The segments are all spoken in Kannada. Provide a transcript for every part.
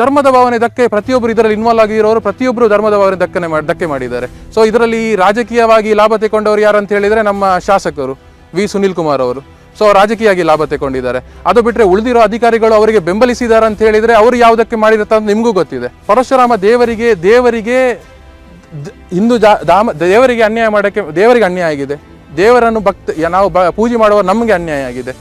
ಧರ್ಮದ ಭಾವನೆ ಧಕ್ಕೆ ಪ್ರತಿಯೊಬ್ಬರು ಇದರಲ್ಲಿ ಇನ್ವಾಲ್ವ್ ಆಗಿರೋರು ಪ್ರತಿಯೊಬ್ಬರು ಧರ್ಮದ ಭಾವನೆ ಧಕ್ಕನೆ ಮಾಡಿ ಧಕ್ಕೆ ಮಾಡಿದ್ದಾರೆ. ಸೊ ಇದರಲ್ಲಿ ರಾಜಕೀಯವಾಗಿ ಲಾಭ ತೆಕೊಂಡವರು ಯಾರು ಅಂತ ಹೇಳಿದರೆ ನಮ್ಮ ಶಾಸಕರು ವಿ. ಸುನಿಲ್ ಕುಮಾರ್ ಅವರು. ಸೊ ರಾಜಕೀಯವಾಗಿ ಲಾಭ ತೆಕೊಂಡಿದ್ದಾರೆ. ಅದು ಬಿಟ್ಟರೆ ಉಳಿದಿರೋ ಅಧಿಕಾರಿಗಳು ಅವರಿಗೆ ಬೆಂಬಲಿಸಿದ್ದಾರೆ ಅಂತ ಹೇಳಿದರೆ ಅವರು ಯಾವುದಕ್ಕೆ ಮಾಡಿರುತ್ತ ಅಂತ ನಿಮಗೂ ಗೊತ್ತಿದೆ. ಪರಶುರಾಮ ದೇವರಿಗೆ ದೇವರಿಗೆ ಹಿಂದೂ ಜಾ ದೇವರಿಗೆ ಅನ್ಯಾಯ ಮಾಡೋಕ್ಕೆ, ದೇವರಿಗೆ ಅನ್ಯಾಯ ಆಗಿದೆ. ದೇವರನ್ನು ಭಕ್ತ, ನಾವು ಬ, ಪೂಜೆ ಮಾಡುವ ನಮಗೆ ಅನ್ಯಾಯ ಆಗಿದೆ.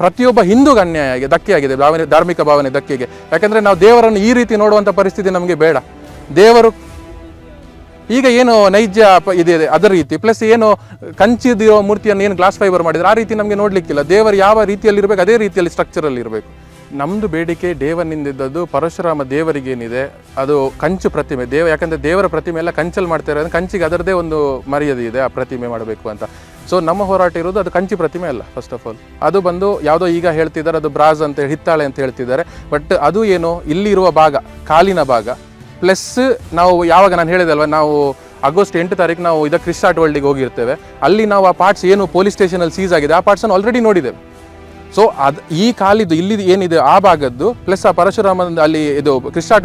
ಪ್ರತಿಯೊಬ್ಬ ಹಿಂದೂಗೆ ಅನ್ಯಾಯ ಆಗಿದೆ ಧಕ್ಕೆ ಆಗಿದೆ ಭಾವನೆ, ಧಾರ್ಮಿಕ ಭಾವನೆ ಧಕ್ಕೆಗೆ. ಯಾಕಂದರೆ ನಾವು ದೇವರನ್ನು ಈ ರೀತಿ ನೋಡುವಂಥ ಪರಿಸ್ಥಿತಿ ನಮಗೆ ಬೇಡ. ದೇವರು ಈಗ ಏನು ನೈಜ ಇದೆ ಅದರ ರೀತಿ. ಪ್ಲಸ್ ಏನು ಕಂಚಿದಿರೋ ಮೂರ್ತಿಯನ್ನು ಏನು ಗ್ಲಾಸ್ ಫೈಬರ್ ಮಾಡಿದ್ರೆ ಆ ರೀತಿ ನಮಗೆ ನೋಡಲಿಕ್ಕಿಲ್ಲ. ದೇವರು ಯಾವ ರೀತಿಯಲ್ಲಿ ಇರಬೇಕು, ಅದೇ ರೀತಿಯಲ್ಲಿ ಸ್ಟ್ರಕ್ಚರಲ್ಲಿ ಇರಬೇಕು. ನಮ್ಮದು ಬೇಡಿಕೆ ದೇವನಿಂದಿದ್ದದ್ದು ಪರಶುರಾಮ ದೇವರಿಗೇನಿದೆ, ಅದು ಕಂಚು ಪ್ರತಿಮೆ. ದೇವ, ಯಾಕಂದರೆ ದೇವರ ಪ್ರತಿಮೆ ಎಲ್ಲ ಕಂಚಲ್ಲಿ ಮಾಡ್ತಾ ಇರೋದು ಕಂಚಿಗೆ ಅದರದೇ ಒಂದು ಮರ್ಯಾದೆ ಇದೆ, ಆ ಪ್ರತಿಮೆ ಮಾಡಬೇಕು ಅಂತ. ಸೊ ನಮ್ಮ ಹೋರಾಟ ಇರೋದು ಅದು ಕಂಚಿ ಪ್ರತಿಮೆ ಅಲ್ಲ ಫಸ್ಟ್ ಆಫ್ ಆಲ್ ಅದು ಬಂದು ಯಾವುದೋ ಈಗ ಹೇಳ್ತಿದ್ದಾರೆ, ಅದು ಬ್ರಾಜ್ ಅಂತ ಹಿತ್ತಾಳೆ ಅಂತ ಹೇಳ್ತಿದ್ದಾರೆ. ಬಟ್ ಅದು ಏನು? ಇಲ್ಲಿರುವ ಭಾಗ, ಕಾಲಿನ ಭಾಗ. ಪ್ಲಸ್ ನಾವು ಯಾವಾಗ ನಾನು ಹೇಳಿದಲ್ವ ನಾವು ಆಗಸ್ಟ್ ಎಂಟು ತಾರೀಕು ನಾವು ಇದಕ್ಕೆ ಕ್ರಿಸ್ಟಾಟ್ ವರ್ಲ್ಡಿಗೆ ಹೋಗಿರ್ತೇವೆ. ಅಲ್ಲಿ ನಾವು ಆ ಪಾರ್ಟ್ಸ್ ಏನು ಪೊಲೀಸ್ ಸ್ಟೇಷನಲ್ಲಿ ಸೀಸ್ ಆಗಿದೆ ಆ ಪಾರ್ಟ್ಸನ್ನು ಆಲ್ರೆಡಿ ನೋಡಿದ್ದೇವೆ. ಸೊ ಅದು ಈ ಕಾಲಿದ್ದು ಇಲ್ಲಿ ಏನಿದೆ? ಆ ಭಾಗದ್ದು ಪ್ಲಸ್ ಆ ಪರಶುರಾಮನ ಅಲ್ಲಿ ಇದು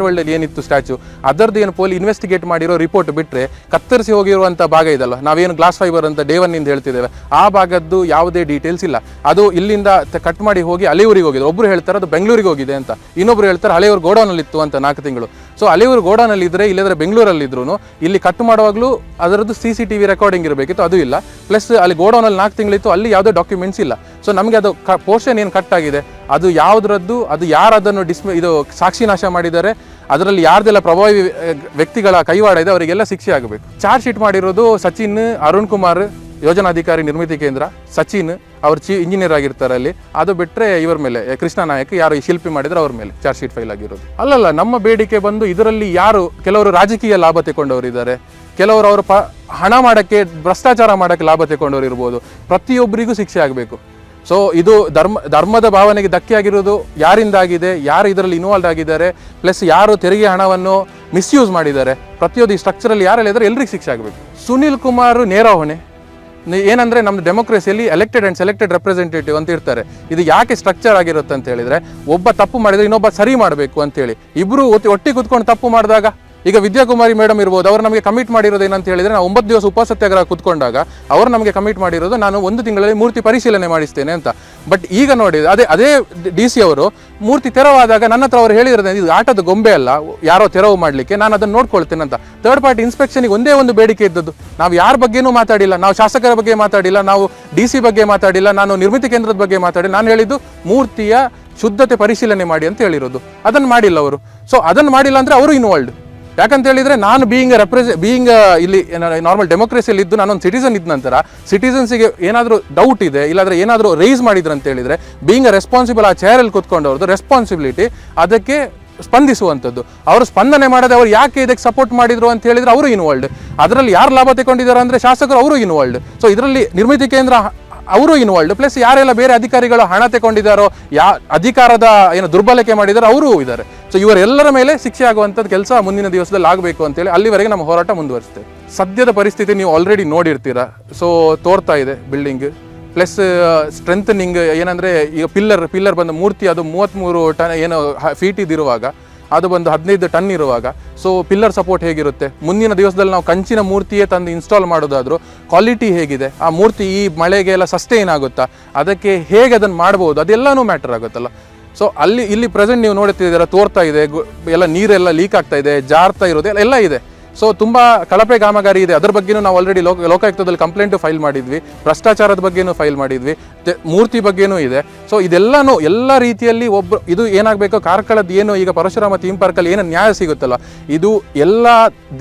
ವರ್ಲ್ಡ್ ಏನಿತ್ತು ಸ್ಟ್ಯಾಚು ಅದರದ್ದು ಏನು ಪೋಲಿ ಇನ್ವೆಸ್ಟಿಗೇಟ್ ಮಾಡಿರೋ ರಿಪೋರ್ಟ್ ಬಿಟ್ಟರೆ ಕತ್ತರಿಸಿ ಹೋಗಿರುವಂಥ ಭಾಗ ಇದಲ್ಲ ನಾವೇನು ಗ್ಲಾಸ್ ಫೈಬರ್ ಅಂತ ಡೇವನ್ನಿಂದ ಹೇಳ್ತಿದ್ದೇವೆ. ಆ ಭಾಗದ್ದು ಯಾವುದೇ ಡೀಟೇಲ್ಸ್ ಇಲ್ಲ. ಅದು ಇಲ್ಲಿಂದ ಕಟ್ ಮಾಡಿ ಹೋಗಿ ಅಲೆಯೂರಿಗೆ ಹೋಗಿದೆ. ಒಬ್ಬರು ಹೇಳ್ತಾರೆ ಅದು ಬೆಂಗಳೂರಿಗೆ ಹೋಗಿದೆ ಅಂತ. ಇನ್ನೊಬ್ರು ಹೇಳ್ತಾರೆ ಹಳೆಯೂರು ಗೋಡೌನಲ್ಲಿ ಇತ್ತು ಅಂತ ನಾಲ್ಕು ತಿಂಗಳು. ಸೊ ಅಲ್ಲಿವರು ಗೋಡಾನಲ್ಲಿ ಇದ್ರೆ ಇಲ್ಲದ್ರೆ ಬೆಂಗಳೂರಲ್ಲಿ ಇದ್ರು ಇಲ್ಲಿ ಕಟ್ ಮಾಡುವಾಗಲೂ ಅದರದ್ದು C C T V recording ಇರಬೇಕಿತ್ತು, ಅದು ಇಲ್ಲ. ಪ್ಲಸ್ ಅಲ್ಲಿ ಗೋಡೌನಲ್ಲಿ ನಾಲ್ಕು ತಿಂಗಳಿತ್ತು, ಅಲ್ಲಿ ಯಾವುದೇ ಡಾಕ್ಯುಮೆಂಟ್ಸ್ ಇಲ್ಲ. ಸೊ ನಮಗೆ ಅದು ಪೋರ್ಷನ್ ಏನು ಕಟ್ ಆಗಿದೆ, ಅದು ಯಾವುದ್ರದ್ದು, ಅದು ಯಾರು ಅದನ್ನು ಇದು ಸಾಕ್ಷಿ ನಾಶ ಮಾಡಿದ್ದಾರೆ, ಅದರಲ್ಲಿ ಯಾರ್ದೆಲ್ಲ ಪ್ರಭಾವಿ ವ್ಯಕ್ತಿಗಳ ಕೈವಾಡ ಇದೆ, ಅವರಿಗೆಲ್ಲ ಶಿಕ್ಷೆ ಆಗಬೇಕು. ಚಾರ್ಜ್ ಶೀಟ್ ಮಾಡಿರೋದು ಸಚಿನ್, ಅರುಣ್ ಕುಮಾರ್ ಯೋಜನಾಧಿಕಾರಿ ನಿರ್ಮಿತಿ ಕೇಂದ್ರ ಸಚಿನ್ ಅವರು ಚೀ ಇಂಜಿನಿಯರ್ ಆಗಿರ್ತಾರೆ ಅಲ್ಲಿ. ಅದು ಬಿಟ್ಟರೆ ಇವರ ಮೇಲೆ ಕೃಷ್ಣ ನಾಯಕ್ ಯಾರು ಈ ಶಿಲ್ಪಿ ಮಾಡಿದ್ರೆ ಅವ್ರ ಮೇಲೆ, ಚಾರ್ಜ್ ಶೀಟ್ ಫೈಲ್ ಆಗಿರೋದು. ಅಲ್ಲಲ್ಲ, ನಮ್ಮ ಬೇಡಿಕೆ ಬಂದು ಇದರಲ್ಲಿ ಯಾರು ಕೆಲವರು ರಾಜಕೀಯ ಲಾಭ ತಗೊಂಡವರು ಇದ್ದಾರೆ. ಕೆಲವರು ಅವರು ಪ, ಹಣ ಮಾಡೋಕ್ಕೆ, ಭ್ರಷ್ಟಾಚಾರ ಮಾಡೋಕ್ಕೆ ಲಾಭ ತಗೊಂಡವರು ಇರ್ಬೋದು. ಪ್ರತಿಯೊಬ್ಬರಿಗೂ ಶಿಕ್ಷೆ ಆಗಬೇಕು. ಸೊ ಇದು ಧರ್ಮ, ಧರ್ಮದ ಭಾವನೆಗೆ ಧಕ್ಕೆ ಆಗಿರೋದು ಯಾರಿಂದಾಗಿದೆ, ಯಾರು ಇದರಲ್ಲಿ ಇನ್ವಾಲ್ವ್ ಆಗಿದ್ದಾರೆ ಪ್ಲಸ್ ಯಾರು ತೆರಿಗೆ ಹಣವನ್ನು ಮಿಸ್ಯೂಸ್ ಮಾಡಿದ್ದಾರೆ. ಪ್ರತಿಯೊಂದು ಈ ಸ್ಟ್ರಕ್ಚರಲ್ಲಿ ಯಾರೆಲ್ಲ ಇದ್ದಾರೆ, ಎಲ್ರಿಗೂ ಶಿಕ್ಷೆ ಆಗಬೇಕು. ಸುನಿಲ್ ಕುಮಾರ್ ನೇರ ಹೊಣೆ. ಏನಂದ್ರೆ ನಮ್ಮ ಡೆಮೋಕ್ರೆಸಿಯಲ್ಲಿ ಎಲೆಕ್ಟೆಡ್ ಅಂಡ್ ಸೆಲೆಕ್ಟೆಡ್ ರೆಪ್ರೆಸೆಂಟೇಟಿವ್ ಅಂತ ಇರ್ತಾರೆ. ಇದು ಯಾಕೆ ಸ್ಟ್ರಕ್ಚರ್ ಆಗಿರುತ್ತೆ ಅಂತ ಹೇಳಿದ್ರೆ, ಒಬ್ಬ ತಪ್ಪು ಮಾಡಿದರೆ ಇನ್ನೊಬ್ಬ ಸರಿ ಮಾಡಬೇಕು ಅಂತೇಳಿ ಇಬ್ರು ಒತ್ತಿ- ಒಟ್ಟಿಗೆ ಕುತ್ಕೊಂಡು ತಪ್ಪು ಮಾಡಿದಾಗ? ಈಗ ವಿದ್ಯಾಕುಮಾರಿ ಮೇಡಮ್ ಇರ್ಬೋದು, ಅವರು ನಮಗೆ ಕಮಿಟ್ ಮಾಡಿರೋದು ಏನಂತ ಹೇಳಿದ್ರೆ ನಾವು ಒಂಬತ್ತು ದಿವಸ ಉಪ ಸತ್ಯಾಗ್ರಹ ಕುತ್ಕೊಂಡಾಗ ಅವರು ನಮಗೆ ಕಮಿಟ್ ಮಾಡಿರೋದು ನಾನು ಒಂದು ತಿಂಗಳಲ್ಲಿ ಮೂರ್ತಿ ಪರಿಶೀಲನೆ ಮಾಡಿಸ್ತೇನೆ ಅಂತ. ಬಟ್ ಈಗ ನೋಡಿ, ಅದೇ ಅದೇ ಡಿ ಸಿ ಅವರು ಮೂರ್ತಿ ತೆರವಾದಾಗ ನನ್ನ ಹತ್ರ ಅವರು ಹೇಳಿರೋದು ಇದು ಆಟದ ಗೊಂಬೆ ಅಲ್ಲ, ಯಾರೋ ತೆರವು ಮಾಡಲಿಕ್ಕೆ, ನಾನು ಅದನ್ನು ನೋಡ್ಕೊಳ್ತೇನೆ ಅಂತ. ಥರ್ಡ್ ಪಾರ್ಟಿ ಇನ್ಸ್ಪೆಕ್ಷನ್ಗೆ ಒಂದೇ ಒಂದು ಬೇಡಿಕೆ ಇದ್ದದ್ದು. ನಾವು ಯಾರ ಬಗ್ಗೆನೂ ಮಾತಾಡಿಲ್ಲ, ನಾವು ಶಾಸಕರ ಬಗ್ಗೆ ಮಾತಾಡಿಲ್ಲ, ನಾವು ಡಿ ಸಿ ಬಗ್ಗೆ ಮಾತಾಡಿಲ್ಲ, ನಾನು ನಿರ್ಮಿತಿ ಕೇಂದ್ರದ ಬಗ್ಗೆ ಮಾತಾಡಿ ನಾನು ಹೇಳಿದ್ದು ಮೂರ್ತಿಯ ಶುದ್ಧತೆ ಪರಿಶೀಲನೆ ಮಾಡಿ ಅಂತ ಹೇಳಿರೋದು. ಅದನ್ನು ಮಾಡಿಲ್ಲ ಅವರು. ಸೊ ಅದನ್ನು ಮಾಡಿಲ್ಲ ಅಂದರೆ ಅವರು ಇನ್ವಾಲ್ಡ್ ಯಾಕಂತ ಹೇಳಿದ್ರೆ ನಾನು ಬೀಯಿಂಗ್ ರೆಪ್ರೆಸೆ ಬೀಯಿಂಗ್ ಇಲ್ಲಿ ನಾರ್ಮಲ್ ಡೆಮೋಕ್ರೆಸಿಯಲ್ಲಿ ಇದ್ದು ನಾನೊಂದು ಸಿಟಿಸನ್ ಇದ್ದ ನಂತರ ಸಿಟಿಸನ್ಸಿಗೆ ಏನಾದರೂ ಡೌಟ್ ಇದೆ, ಇಲ್ಲಾಂದ್ರೆ ಏನಾದರೂ ರೈಸ್ ಮಾಡಿದ್ರು ಅಂತ ಹೇಳಿದ್ರೆ ಬೀಯಿಂಗ್ ರೆಸ್ಪಾನ್ಸಿಬಲ್ ಆ ಚೇರಲ್ಲಿ ಕೂತ್ಕೊಂಡವ್ರದ್ದು ರೆಸ್ಪಾನ್ಸಿಬಿಲಿಟಿ ಅದಕ್ಕೆ ಸ್ಪಂದಿಸುವಂಥದ್ದು. ಅವರು ಸ್ಪಂದನೆ ಮಾಡದೆ ಅವ್ರು ಯಾಕೆ ಇದಕ್ಕೆ ಸಪೋರ್ಟ್ ಮಾಡಿದ್ರು ಅಂತ ಹೇಳಿದ್ರೆ ಅವರು ಇನ್ವಾಲ್ಡ್ ಅದರಲ್ಲಿ ಯಾರು ಲಾಭ ತಗೊಂಡಿದ್ದಾರೆ ಅಂದ್ರೆ ಶಾಸಕರು ಅವರು ಇನ್ವಾಲ್ಡ್ ಸೊ ಇದರಲ್ಲಿ ನಿರ್ಮಿತಿ ಕೇಂದ್ರ ಅವರು ಇನ್ವಾಲ್ಡ್ ಪ್ಲಸ್ ಯಾರೆಲ್ಲ ಬೇರೆ ಅಧಿಕಾರಿಗಳು ಹಣ ತಗೊಂಡಿದ್ದಾರೋ ಯಾ, ಅಧಿಕಾರದ ಏನು ದುರ್ಬಳಕೆ ಮಾಡಿದಾರೋ ಅವರು ಇದ್ದಾರೆ. ಸೊ ಇವರೆಲ್ಲರ ಮೇಲೆ ಶಿಕ್ಷೆ ಆಗುವಂಥದ್ದು ಕೆಲಸ ಮುಂದಿನ ದಿವಸದಲ್ಲಿ ಆಗಬೇಕು ಅಂತೇಳಿ ಅಲ್ಲಿವರೆಗೆ ನಮ್ಮ ಹೋರಾಟ ಮುಂದುವರಿಸ್ತೇವೆ ಸದ್ಯದ ಪರಿಸ್ಥಿತಿ ನೀವು ಆಲ್ರೆಡಿ ನೋಡಿರ್ತೀರಾ. ಸೊ ತೋರ್ತಾ ಇದೆ ಬಿಲ್ಡಿಂಗ್ ಪ್ಲಸ್ ಸ್ಟ್ರೆಂಥನಿಂಗ್ ಏನಂದರೆ, ಈಗ ಪಿಲ್ಲರ್ ಪಿಲ್ಲರ್ ಬಂದ ಮೂರ್ತಿ, ಅದು ಮೂವತ್ತ್ಮೂರು ಟನ್ ಏನು ಫೀಟ್ ಇದಿರುವಾಗ ಅದು ಬಂದು ಹದಿನೈದು ಟನ್ ಇರುವಾಗ. ಸೊ ಪಿಲ್ಲರ್ ಸಪೋರ್ಟ್ ಹೇಗಿರುತ್ತೆ? ಮುಂದಿನ ದಿವಸದಲ್ಲಿ ನಾವು ಕಂಚಿನ ಮೂರ್ತಿಯೇ ತಂದು ಇನ್ಸ್ಟಾಲ್ ಮಾಡೋದಾದರೂ ಕ್ವಾಲಿಟಿ ಹೇಗಿದೆ? ಆ ಮೂರ್ತಿ ಈ ಮಳೆಗೆ ಎಲ್ಲ ಸಸ್ಟೈನ್ ಆಗುತ್ತಾ? ಅದಕ್ಕೆ ಹೇಗೆ ಅದನ್ನು ಮಾಡ್ಬೋದು? ಅದೆಲ್ಲನೂ ಮ್ಯಾಟರ್ ಆಗುತ್ತಲ್ಲ. ಸೊ ಅಲ್ಲಿ, ಇಲ್ಲಿ ಪ್ರೆಸೆಂಟ್ ನೀವು ನೋಡುತ್ತಿದ್ದೀರಾ, ತೋರ್ತಾ ಇದೆ ಎಲ್ಲ ನೀರೆಲ್ಲ ಲೀಕ್ ಆಗ್ತಾ ಇದೆ, ಜಾರ್ತಾ ಇರೋದು ಎಲ್ಲ ಇದೆ. ಸೊ ತುಂಬ ಕಳಪೆ ಕಾಮಗಾರಿ ಇದೆ. ಅದ್ರ ಬಗ್ಗೆನೂ ನಾವು ಆಲ್ರೆಡಿ ಲೋಕ ಲೋಕಾಯುಕ್ತದಲ್ಲಿ ಕಂಪ್ಲೇಂಟು ಫೈಲ್ ಮಾಡಿದ್ವಿ. ಭ್ರಷ್ಟಾಚಾರದ ಬಗ್ಗೆನೂ ಫೈಲ್ ಮಾಡಿದ್ವಿ. ಮೂರ್ತಿ ಬಗ್ಗೆನೂ ಇದೆ. ಸೊ ಇದೆಲ್ಲನೂ ಎಲ್ಲ ರೀತಿಯಲ್ಲಿ ಒಬ್ಬರು ಇದು ಏನಾಗಬೇಕು? ಕಾರ್ಕಳದ ಏನು? ಈಗ ಪರಶುರಾಮ ಥೀಮ್ ಪಾರ್ಕಲ್ಲಿ ಏನು ನ್ಯಾಯ ಸಿಗುತ್ತಲ್ಲ, ಇದು ಎಲ್ಲ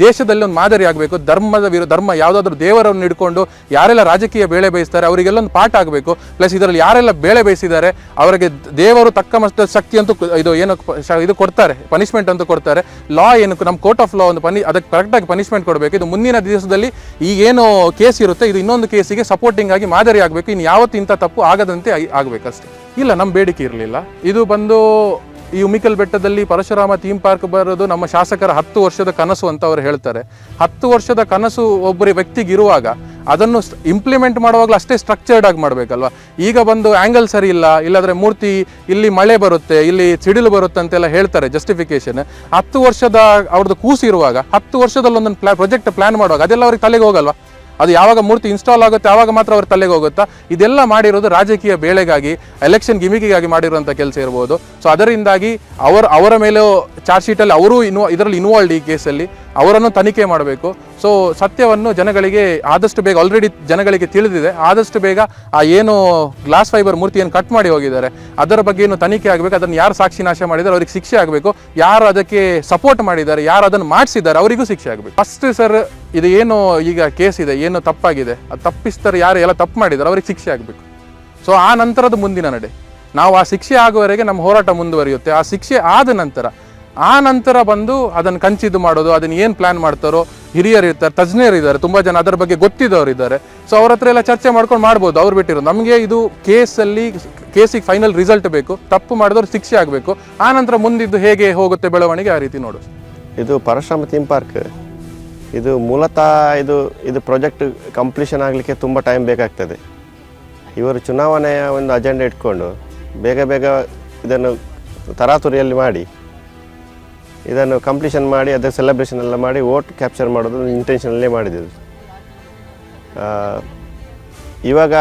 ದೇಶದಲ್ಲಿ ಒಂದು ಮಾದರಿ ಆಗಬೇಕು. ಧರ್ಮದ ವಿರು ಧರ್ಮ ಯಾವುದಾದ್ರೂ ದೇವರನ್ನು ಹಿಡ್ಕೊಂಡು ಯಾರೆಲ್ಲ ರಾಜಕೀಯ ಬೇಳೆ ಬೇಯಿಸ್ತಾರೆ ಅವರಿಗೆಲ್ಲ ಒಂದು ಪಾಠ ಆಗಬೇಕು. ಪ್ಲಸ್ ಇದರಲ್ಲಿ ಯಾರೆಲ್ಲ ಬೇಳೆ ಬೇಯಿಸಿದ್ದಾರೆ, ಅವರಿಗೆ ದೇವರು ತಕ್ಕ ಮಷ್ಟ ಶಕ್ತಿ ಅಂತೂ ಇದು ಏನು ಇದು ಕೊಡ್ತಾರೆ ಪನಿಷ್ಮೆಂಟ್ ಅಂತೂ ಕೊಡ್ತಾರೆ. ಲಾ ಏನು? ನಮ್ಮ ಕೋರ್ಟ್ ಆಫ್ ಲಾ ಒಂದು ಪನಿ ಅದಕ್ಕೆ ಕರೆಕ್ಟಾಗಿ ಪನಿಷ್ಮೆಂಟ್ ಕೊಡಬೇಕು. ಇದು ಮುಂದಿನ ದಿವಸದಲ್ಲಿ ಈಗೇನು ಕೇಸ್ ಇರುತ್ತೆ, ಇದು ಇನ್ನೊಂದು ಕೇಸಿಗೆ ಸಪೋರ್ಟಿಂಗ್ ಆಗಿ ಮಾದರಿ ಆಗಬೇಕು. ಇನ್ನು ಯಾವತ್ತು ಇಂಥ ತಪ್ಪು ಆಗದಂತೆ ಆಗಬೇಕಷ್ಟೇ. ಇಲ್ಲ ನಮ್ಮ ಬೇಡಿಕೆ ಇರಲಿಲ್ಲ. ಇದು ಬಂದು ಈ ಉಮಿಕಲ್ ಬೆಟ್ಟದಲ್ಲಿ ಪರಶುರಾಮ ಥೀಮ್ ಪಾರ್ಕ್ ಬರೋದು ನಮ್ಮ ಶಾಸಕರ ಹತ್ತು ವರ್ಷದ ಕನಸು ಅಂತ ಅವರು ಹೇಳ್ತಾರೆ. ಹತ್ತು ವರ್ಷದ ಕನಸು ಒಬ್ಬರ ವ್ಯಕ್ತಿಗೆ ಇರುವಾಗ ಅದನ್ನು ಇಂಪ್ಲಿಮೆಂಟ್ ಮಾಡುವಾಗಲೂ ಅಷ್ಟೇ ಸ್ಟ್ರಕ್ಚರ್ಡ್ ಆಗಿ ಮಾಡಬೇಕಲ್ವಾ? ಈಗ ಬಂದು ಆ್ಯಂಗಲ್ ಸರಿ ಇಲ್ಲ, ಇಲ್ಲಾದರೆ ಮೂರ್ತಿ, ಇಲ್ಲಿ ಮಳೆ ಬರುತ್ತೆ, ಇಲ್ಲಿ ಸಿಡಿಲು ಬರುತ್ತೆ ಅಂತೆಲ್ಲ ಹೇಳ್ತಾರೆ ಜಸ್ಟಿಫಿಕೇಷನ್ ಹತ್ತು ವರ್ಷದ ಅವ್ರದ್ದು ಕೂಸು ಇರುವಾಗ, ಹತ್ತು ವರ್ಷದಲ್ಲಿ ಒಂದೊಂದು ಪ್ಲಾ ಪ್ರಾಜೆಕ್ಟ್ ಪ್ಲಾನ್ ಮಾಡುವಾಗ, ಅದೆಲ್ಲ ಅವ್ರಿಗೆ ತಲೆಗೆ ಹೋಗಲ್ವಾ? ಅದು ಯಾವಾಗ ಮೂರ್ತಿ ಇನ್ಸ್ಟಾಲ್ ಆಗುತ್ತೆ, ಆವಾಗ ಮಾತ್ರ ಅವ್ರ ತಲೆಗೆ ಹೋಗುತ್ತಾ? ಇದೆಲ್ಲ ಮಾಡಿರೋದು ರಾಜಕೀಯ ಬೇಳೆಗಾಗಿ ಎಲೆಕ್ಷನ್ ಗಿಮಿಕಿಗಾಗಿ ಮಾಡಿರುವಂಥ ಕೆಲಸ ಇರ್ಬೋದು. ಸೊ ಅದರಿಂದಾಗಿ ಅವರ ಅವರ ಮೇಲೆ ಚಾರ್ಜ್ ಶೀಟಲ್ಲಿ ಅವರು ಇನ್ವಾ, ಇದರಲ್ಲಿ ಇನ್ವಾಲ್ಡ್ ಈ ಕೇಸಲ್ಲಿ ಅವರನ್ನು ತನಿಖೆ ಮಾಡಬೇಕು. ಸೊ ಸತ್ಯವನ್ನು ಜನಗಳಿಗೆ ಆದಷ್ಟು ಬೇಗ ಆಲ್ರೆಡಿ ಜನಗಳಿಗೆ ತಿಳಿದಿದೆ. ಆದಷ್ಟು ಬೇಗ ಆ ಏನು ಗ್ಲಾಸ್ ಫೈಬರ್ ಮೂರ್ತಿಯನ್ನು ಕಟ್ ಮಾಡಿ ಹೋಗಿದ್ದಾರೆ. ಅದರ ಬಗ್ಗೆ ಏನು ತನಿಖೆ ಆಗಬೇಕು. ಅದನ್ನು ಯಾರು ಸಾಕ್ಷಿ ನಾಶ ಮಾಡಿದ್ದಾರೆ, ಅವರಿಗೆ ಶಿಕ್ಷೆ ಆಗಬೇಕು. ಯಾರು ಅದಕ್ಕೆ ಸಪೋರ್ಟ್ ಮಾಡಿದ್ದಾರೆ, ಯಾರು ಅದನ್ನು ಮಾಡಿಸಿದ್ದಾರೆ, ಅವರಿಗೂ ಶಿಕ್ಷೆ ಆಗಬೇಕು. ಫಸ್ಟ್ ಸರ್ ಇದು ಏನು ಈಗ ಕೇಸ್ ಇದೆ, ಏನು ತಪ್ಪಾಗಿದೆ? ಅದು ತಪ್ಪಿಸ್ತಾರೆ ಯಾರು, ಎಲ್ಲ ತಪ್ಪು ಮಾಡಿದ್ದಾರೆ, ಅವ್ರಿಗೆ ಶಿಕ್ಷೆ ಆಗಬೇಕು. ಸೊ ಆ ನಂತರದ ಮುಂದಿನ ನಡೆ. ನಾವು ಆ ಶಿಕ್ಷೆ ಆಗುವವರೆಗೆ ನಮ್ಮ ಹೋರಾಟ ಮುಂದುವರಿಯುತ್ತೆ. ಆ ಶಿಕ್ಷೆ ಆದ ನಂತರ ಆ ನಂತರ ಬಂದು ಅದನ್ನು ಕಂಚಿದು ಮಾಡೋದು ಅದನ್ನು ಏನು ಪ್ಲಾನ್ ಮಾಡ್ತಾರೋ, ಹಿರಿಯರು ಇರ್ತಾರೆ, ತಜ್ಞರು ಇದ್ದಾರೆ, ತುಂಬ ಜನ ಅದರ ಬಗ್ಗೆ ಗೊತ್ತಿದ್ದವರು ಇದ್ದಾರೆ. ಸೊ ಅವ್ರ ಹತ್ರ ಎಲ್ಲ ಚರ್ಚೆ ಮಾಡ್ಕೊಂಡು ಮಾಡ್ಬೋದು, ಅವ್ರು ಬಿಟ್ಟಿರೋ ನಮಗೆ ಇದು ಕೇಸಲ್ಲಿ ಕೇಸಿಗೆ ಫೈನಲ್ ರಿಸಲ್ಟ್ ಬೇಕು. ತಪ್ಪು ಮಾಡಿದವ್ರು ಶಿಕ್ಷೆ ಆಗಬೇಕು. ಆ ನಂತರ ಮುಂದಿದ್ದು ಹೇಗೆ ಹೋಗುತ್ತೆ ಬೆಳವಣಿಗೆ ಆ ರೀತಿ ನೋಡು. ಇದು ಪರಶುರಾಮ ಥೀಮ್ ಪಾರ್ಕ್. ಇದು ಮೂಲತಃ ಇದು ಇದು ಪ್ರಾಜೆಕ್ಟ್ ಕಂಪ್ಲೀಷನ್ ಆಗಲಿಕ್ಕೆ ತುಂಬ ಟೈಮ್ ಬೇಕಾಗ್ತದೆ. ಇವರು ಚುನಾವಣೆಯ ಒಂದು ಅಜೆಂಡಾ ಇಟ್ಕೊಂಡು ಬೇಗ ಬೇಗ ಇದನ್ನು ತರಾತುರಿಯಲ್ಲಿ ಮಾಡಿ ಇದನ್ನು ಕಂಪ್ಲೀಷನ್ ಮಾಡಿ ಅದರ ಸೆಲೆಬ್ರೇಷನ್ ಎಲ್ಲ ಮಾಡಿ ವೋಟ್ ಕ್ಯಾಪ್ಚರ್ ಮಾಡೋದು ಇಂಟೆನ್ಷನಲ್ಲೇ ಮಾಡಿದ್ದು ಆ, ಇವಾಗ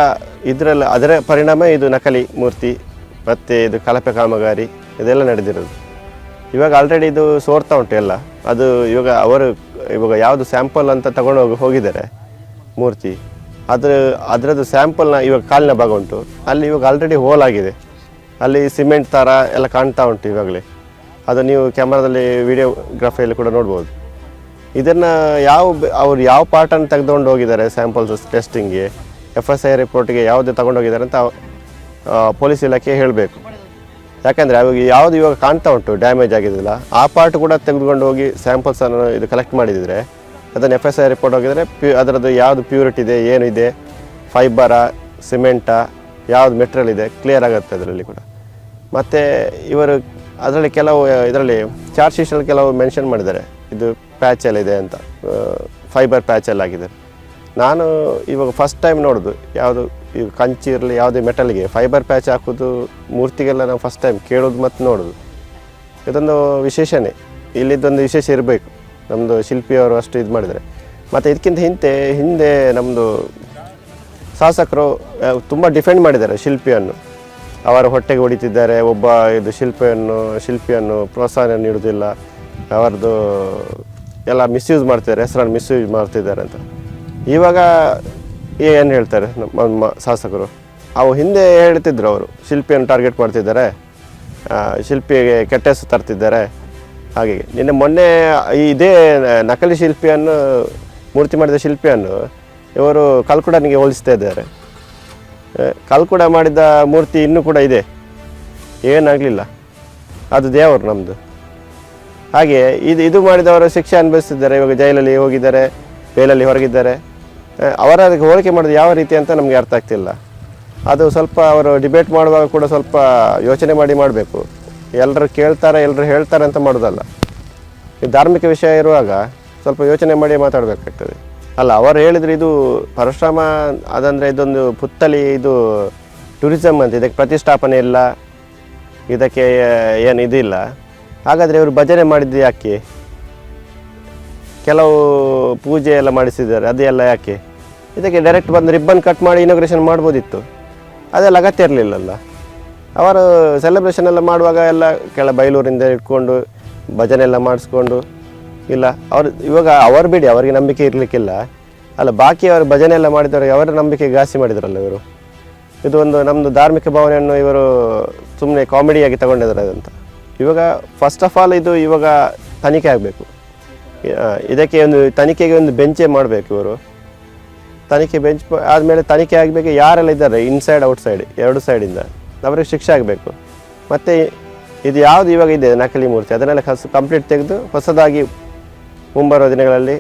ಇದರಲ್ಲಿ ಅದರ ಪರಿಣಾಮ ಇದು ನಕಲಿ ಮೂರ್ತಿ ಮತ್ತು ಇದು ಕಳಪೆ ಕಾಮಗಾರಿ ಇದೆಲ್ಲ ನಡೆದಿರೋದು. ಇವಾಗ ಆಲ್ರೆಡಿ ಇದು ಸೋರ್ತಾ ಉಂಟು ಎಲ್ಲ. ಅದು ಇವಾಗ ಅವರು ಇವಾಗ ಯಾವುದು ಸ್ಯಾಂಪಲ್ ಅಂತ ತಗೊಂಡು ಹೋಗಿ ಹೋಗಿದ್ದಾರೆ ಮೂರ್ತಿ. ಅದರ ಅದರದ್ದು ಸ್ಯಾಂಪಲ್ನ ಇವಾಗ ಕಾಲಿನ ಭಾಗ ಉಂಟು. ಅಲ್ಲಿ ಇವಾಗ ಆಲ್ರೆಡಿ ಹೋಲ್ ಆಗಿದೆ. ಅಲ್ಲಿ ಸಿಮೆಂಟ್ ಥರ ಎಲ್ಲ ಕಾಣ್ತಾ ಉಂಟು ಇವಾಗಲೇ. ಅದು ನೀವು ಕ್ಯಾಮ್ರಾದಲ್ಲಿ ವಿಡಿಯೋಗ್ರಫಿಯಲ್ಲಿ ಕೂಡ ನೋಡ್ಬೋದು. ಇದನ್ನು ಯಾವ ಅವ್ರು ಯಾವ ಪಾರ್ಟನ್ನು ತೆಗೆದುಕೊಂಡು ಹೋಗಿದ್ದಾರೆ ಸ್ಯಾಂಪಲ್ಸ್ ಟೆಸ್ಟಿಂಗ್ಗೆ ಎಫ್ ಎಸ್ ಐ ರಿಪೋರ್ಟ್ಗೆ ಯಾವುದೇ ತಗೊಂಡು ಹೋಗಿದ್ದಾರೆ ಅಂತ ಪೊಲೀಸ್ ಇಲಾಖೆ ಹೇಳಬೇಕು. ಯಾಕೆಂದರೆ ಅವಾಗ ಯಾವುದು ಇವಾಗ ಕಾಣ್ತಾ ಉಂಟು ಡ್ಯಾಮೇಜ್ ಆಗಿದ್ದಿಲ್ಲ, ಆ ಪಾರ್ಟ್ ಕೂಡ ತೆಗೆದುಕೊಂಡು ಹೋಗಿ ಸ್ಯಾಂಪಲ್ಸನ್ನು ಇದು ಕಲೆಕ್ಟ್ ಮಾಡಿದರೆ, ಅದನ್ನು ಎಫ್ ಎಸ್ ಐ ರಿಪೋರ್ಟ್ ಹೋಗಿದರೆ ಪ್ಯೂ ಅದರದ್ದು ಯಾವುದು ಪ್ಯೂರಿಟಿ ಇದೆ ಏನಿದೆ ಫೈಬರಾ ಸಿಮೆಂಟಾ ಯಾವುದು ಮೆಟೀರಿಯಲ್ ಇದೆ ಕ್ಲಿಯರ್ ಆಗುತ್ತೆ ಅದರಲ್ಲಿ ಕೂಡ. ಮತ್ತು ಇವರು ಅದರಲ್ಲಿ ಕೆಲವು, ಇದರಲ್ಲಿ ಚಾರ್ಜ್ ಶೀಟಲ್ಲಿ ಕೆಲವು ಮೆನ್ಷನ್ ಮಾಡಿದ್ದಾರೆ. ಇದು ಪ್ಯಾಚಲ್ಲಿದೆ ಅಂತ ಫೈಬರ್ ಪ್ಯಾಚಲ್ಲಿ ಆಗಿದೆ. ನಾನು ಇವಾಗ ಫಸ್ಟ್ ಟೈಮ್ ನೋಡೋದು, ಯಾವುದು, ಈ ಕಂಚಿ ಇರಲಿ, ಯಾವುದೇ ಮೆಟಲ್ಗೆ ಫೈಬರ್ ಪ್ಯಾಚ್ ಹಾಕೋದು, ಮೂರ್ತಿಗೆಲ್ಲ ನಾವು ಫಸ್ಟ್ ಟೈಮ್ ಕೇಳೋದು ಮತ್ತು ನೋಡೋದು. ಇದೊಂದು ವಿಶೇಷನೇ. ಇಲ್ಲಿದ್ದೊಂದು ವಿಶೇಷ ಇರಬೇಕು. ನಮ್ಮದು ಶಿಲ್ಪಿಯವರು ಅಷ್ಟು ಇದು ಮಾಡಿದರೆ. ಮತ್ತು ಇದಕ್ಕಿಂತ ಹಿಂದೆ ಹಿಂದೆ ನಮ್ಮದು ಶಾಸಕರು ತುಂಬ ಡಿಫೆಂಡ್ ಮಾಡಿದ್ದಾರೆ ಶಿಲ್ಪಿಯನ್ನು. ಅವರ ಹೊಟ್ಟೆಗೆ ಹೊಡಿತಿದ್ದಾರೆ, ಒಬ್ಬ ಇದು ಶಿಲ್ಪಿಯನ್ನು ಶಿಲ್ಪಿಯನ್ನು ಪ್ರೋತ್ಸಾಹ ನೀಡುವುದಿಲ್ಲ ಅವರದ್ದು ಎಲ್ಲ ಮಿಸ್ಯೂಸ್ ಮಾಡ್ತಿದ್ದಾರೆ, ಹೆಸರನ್ನು ಮಿಸ್ಯೂಸ್ ಮಾಡ್ತಿದ್ದಾರೆ ಅಂತ. ಇವಾಗ ಏನು ಹೇಳ್ತಾರೆ ನಮ್ಮ ಶಾಸಕರು? ಅವು ಹಿಂದೆ ಹೇಳ್ತಿದ್ರು ಅವರು, ಶಿಲ್ಪಿಯನ್ನು ಟಾರ್ಗೆಟ್ ಮಾಡ್ತಿದ್ದಾರೆ ಶಿಲ್ಪಿಗೆ ಕೆಟ್ಟ ಹೆಸರು ತರ್ತಿದ್ದಾರೆ ಹಾಗೆ ನಿನ್ನೆ ಮೊನ್ನೆ ಇದೇ ನಕಲಿ ಶಿಲ್ಪಿಯನ್ನು, ಮೂರ್ತಿ ಮಾಡಿದ ಶಿಲ್ಪಿಯನ್ನು ಇವರು ಕಲ್ಕುಡನಿಗೆ ಹೋಲಿಸ್ತಾ ಇದ್ದಾರೆ. ಕಲ್ಕುಡ ಮಾಡಿದ ಮೂರ್ತಿ ಇನ್ನೂ ಕೂಡ ಇದೆ. ಏನಾಗಲಿಲ್ಲ. ಅದು ದೇವರು ನಮ್ಮದು ಹಾಗೆ ಇದು ಇದು ಮಾಡಿದವರು ಶಿಕ್ಷೆ ಅನುಭವಿಸ್ತಿದ್ದಾರೆ. ಇವಾಗ ಜೈಲಲ್ಲಿ ಹೋಗಿದ್ದಾರೆ, ಬೇಲಲ್ಲಿ ಹೊರಗಿದ್ದಾರೆ. ಅವರ ಅದಕ್ಕೆ ಹೋಲಿಕೆ ಮಾಡೋದು ಯಾವ ರೀತಿ ಅಂತ ನಮಗೆ ಅರ್ಥ ಆಗ್ತಿಲ್ಲ. ಅದು ಸ್ವಲ್ಪ ಅವರು ಡಿಬೇಟ್ ಮಾಡುವಾಗ ಕೂಡ ಸ್ವಲ್ಪ ಯೋಚನೆ ಮಾಡಿ ಮಾಡಬೇಕು. ಎಲ್ಲರೂ ಕೇಳ್ತಾರೆ, ಎಲ್ಲರೂ ಹೇಳ್ತಾರೆ ಅಂತ ಮಾಡೋದಲ್ಲ ಈ ಧಾರ್ಮಿಕ ವಿಷಯ ಇರುವಾಗ ಸ್ವಲ್ಪ ಯೋಚನೆ ಮಾಡಿ ಮಾತಾಡಬೇಕಾಗ್ತದೆ. ಅಲ್ಲ, ಅವರು ಹೇಳಿದ್ರೆ ಇದು ಪರಶುರಾಮ ಅದಂದರೆ ಇದೊಂದು ಪುತ್ತಲಿ ಇದು ಟೂರಿಸಮ್ ಅಂತ, ಇದಕ್ಕೆ ಪ್ರತಿಷ್ಠಾಪನೆ ಇಲ್ಲ, ಇದಕ್ಕೆ ಏನು ಇದಿಲ್ಲ ಹಾಗಾದರೆ ಇವರು ಭಜನೆ ಮಾಡಿದ್ದು ಯಾಕೆ? ಕೆಲವು ಪೂಜೆ ಎಲ್ಲ ಮಾಡಿಸಿದ್ದಾರೆ ಅದೆಲ್ಲ ಯಾಕೆ? ಇದಕ್ಕೆ ಡೈರೆಕ್ಟ್ ಬಂದು ರಿಬ್ಬನ್ ಕಟ್ ಮಾಡಿ ಇನಾಗ್ರೇಷನ್ ಮಾಡ್ಬೋದಿತ್ತು. ಅದೆಲ್ಲ ಅಗತ್ಯ ಇರಲಿಲ್ಲಲ್ಲ. ಅವರು ಸೆಲೆಬ್ರೇಷನ್ ಎಲ್ಲ ಮಾಡುವಾಗ ಎಲ್ಲ ಕೆಳ ಬೈಲೂರಿಂದ ಇಟ್ಕೊಂಡು ಭಜನೆ ಎಲ್ಲ ಮಾಡಿಸ್ಕೊಂಡು ಇಲ್ಲ, ಅವರು, ಇವಾಗ ಅವರು ಬಿಡಿ, ಅವರಿಗೆ ನಂಬಿಕೆ ಇರಲಿಕ್ಕಿಲ್ಲ. ಅಲ್ಲ, ಬಾಕಿ ಅವರು ಭಜನೆ ಎಲ್ಲ ಮಾಡಿದವರಿಗೆ ಅವರ ನಂಬಿಕೆ ಘಾಸಿ ಮಾಡಿದ್ರಲ್ಲ ಇವರು? ಇದು ಒಂದು ನಮ್ಮದು ಧಾರ್ಮಿಕ ಭಾವನೆಯನ್ನು ಇವರು ಸುಮ್ಮನೆ ಕಾಮಿಡಿಯಾಗಿ ತಗೊಂಡಿದ್ದಾರೆ ಅಂತ. ಇವಾಗ ಫಸ್ಟ್ ಆಫ್ ಆಲ್ ಇದು ಇವಾಗ ತನಿಖೆ ಆಗಬೇಕು. ಇದಕ್ಕೆ ಒಂದು, ತನಿಖೆಗೆ ಒಂದು ಬೆಂಚೇ ಮಾಡಬೇಕು ಇವರು. ತನಿಖೆ ಬೆಂಚ್ ಆದಮೇಲೆ ತನಿಖೆ ಆಗಬೇಕು, ಯಾರೆಲ್ಲ ಇದ್ದಾರೆ? ಇನ್ಸೈಡ್ ಔಟ್ಸೈಡ್ ಎರಡು ಸೈಡಿಂದ ಅವರಿಗೆ ಶಿಕ್ಷೆ ಆಗಬೇಕು. ಮತ್ತು ಇದು ಯಾವುದು ಇವಾಗ ಇದೆ ನಕಲಿ ಮೂರ್ತಿ? ಅದನ್ನೆಲ್ಲ ಕಂಪ್ಲೀಟ್ ತೆಗೆದು ಹೊಸದಾಗಿ ಮುಂಬರುವ ದಿನಗಳಲ್ಲಿ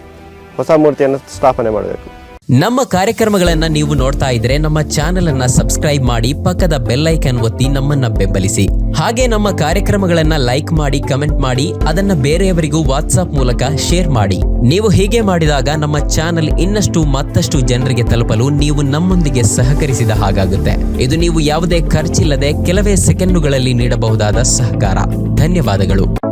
ಹೊಸ ಮೂರ್ತಿಯನ್ನು ಸ್ಥಾಪನೆ ಮಾಡಬೇಕು. ನಮ್ಮ ಕಾರ್ಯಕ್ರಮಗಳನ್ನ ನೀವು ನೋಡ್ತಾ ಇದ್ರೆ ನಮ್ಮ ಚಾನೆಲ್ ಅನ್ನ ಸಬ್ಸ್ಕ್ರೈಬ್ ಮಾಡಿ ಪಕ್ಕದ ಬೆಲ್ಲೈಕನ್ ಒತ್ತಿ ನಮ್ಮನ್ನ ಬೆಂಬಲಿಸಿ. ಹಾಗೆ ನಮ್ಮ ಕಾರ್ಯಕ್ರಮಗಳನ್ನ ಲೈಕ್ ಮಾಡಿ, ಕಮೆಂಟ್ ಮಾಡಿ, ಅದನ್ನ ಬೇರೆಯವರಿಗೂ ವಾಟ್ಸ್ಆಪ್ ಮೂಲಕ ಶೇರ್ ಮಾಡಿ. ನೀವು ಹೀಗೆ ಮಾಡಿದಾಗ ನಮ್ಮ ಚಾನೆಲ್ ಇನ್ನಷ್ಟು ಮತ್ತಷ್ಟು ಜನರಿಗೆ ತಲುಪಲು ನೀವು ನಮ್ಮೊಂದಿಗೆ ಸಹಕರಿಸಿದ ಹಾಗಾಗುತ್ತೆ. ಇದು ನೀವು ಯಾವುದೇ ಖರ್ಚಿಲ್ಲದೆ ಕೆಲವೇ ಸೆಕೆಂಡುಗಳಲ್ಲಿ ನೀಡಬಹುದಾದ ಸಹಕಾರ. ಧನ್ಯವಾದಗಳು.